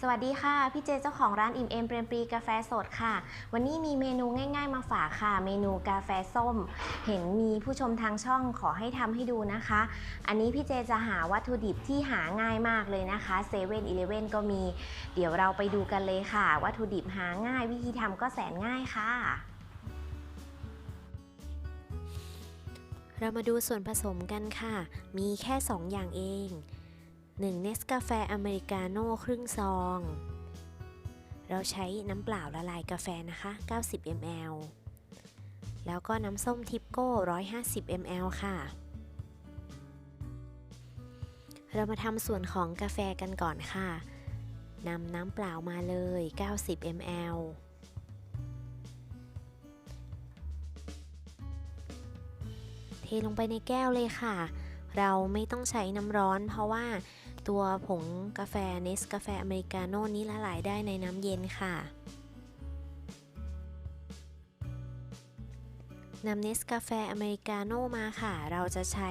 สวัสดีค่ะ พี่เจเจ้าของร้านอิ่มเอมเปรมปรีกาแฟสดค่ะ วันนี้มีเมนูง่ายๆมาฝากค่ะ เมนูกาแฟส้ม เห็นมีผู้ชมทางช่องขอให้ทำให้ดูนะคะ อันนี้พี่เจจะหาวัตถุดิบที่หาง่ายมากเลยนะคะเซเว่นอีเลเว่นก็มี เดี๋ยวเราไปดูกันเลยค่ะ วัตถุดิบหาง่าย วิธีทำก็แสนง่ายค่ะเรามาดูส่วนผสมกันค่ะ มีแค่ 2 อย่างเอง 1เนสกาแฟอเมริกาโน่ครึ่งซอง เราใช้น้ำเปล่าละลายกาแฟนะคะ 90 ml แล้วก็น้ำส้มทิปโก้ 150 ml ค่ะ เรามาทำส่วนของกาแฟกันก่อนค่ะ นำน้ำเปล่ามาเลย 90 ml เทลงไปในแก้วเลยค่ะ เราไม่ต้องใช้น้ำร้อน เพราะว่าตัวผงกาแฟเนสกาแฟอเมริกาโน่นี้ละลายได้ในน้ำเย็นค่ะนำเนสกาแฟอเมริกาโน่มาค่ะ เราจะใช้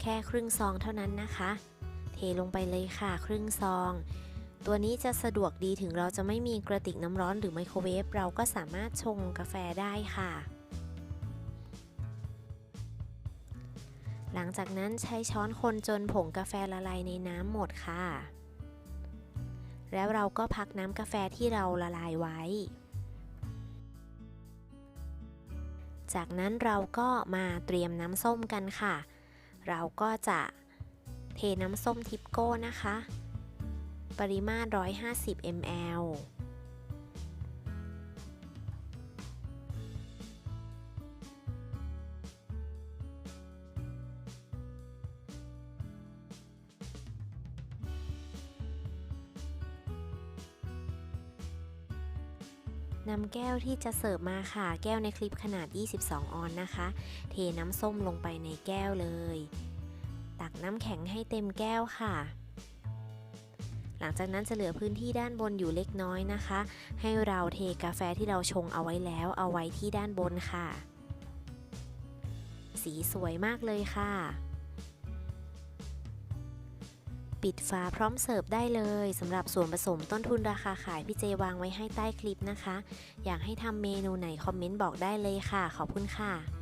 แค่ครึ่งซองเท่านั้นนะคะ เทลงไปเลยค่ะครึ่งซอง ตัวนี้จะสะดวกดีถึงเราจะไม่มีกระติกน้ำร้อนหรือไมโครเวฟเราก็สามารถชงกาแฟได้ค่ะ หลังจากนั้นใช้ช้อนคนจนผงกาแฟละลายในน้ำหมดค่ะ แล้วเราก็พักน้ำกาแฟที่เราละลายไว้ จากนั้นเราก็มาเตรียมน้ำส้มกันค่ะ เราก็จะเทน้ำส้มทิปโก้นะคะ ปริมาตร 150 ml นำแก้วที่จะเสิร์ฟมาค่ะ แก้วในคลิปขนาด 22 ออนนะคะ เทน้ำส้มลงไปในแก้วเลย ตักน้ำแข็งให้เต็มแก้วค่ะ หลังจากนั้นจะเหลือพื้นที่ด้านบนอยู่เล็กน้อยนะคะ ให้เราเทกาแฟที่เราชงเอาไว้แล้วเอาไว้ที่ด้านบนค่ะ สีสวยมากเลยค่ะ ปิดฝาพร้อมเสิร์ฟได้เลยสำหรับส่วนผสมต้นทุนราคาขายพี่เจวางไว้ให้ใต้คลิปนะคะ อยากให้ทำเมนูไหนคอมเมนต์บอกได้เลยค่ะ ขอบคุณค่ะ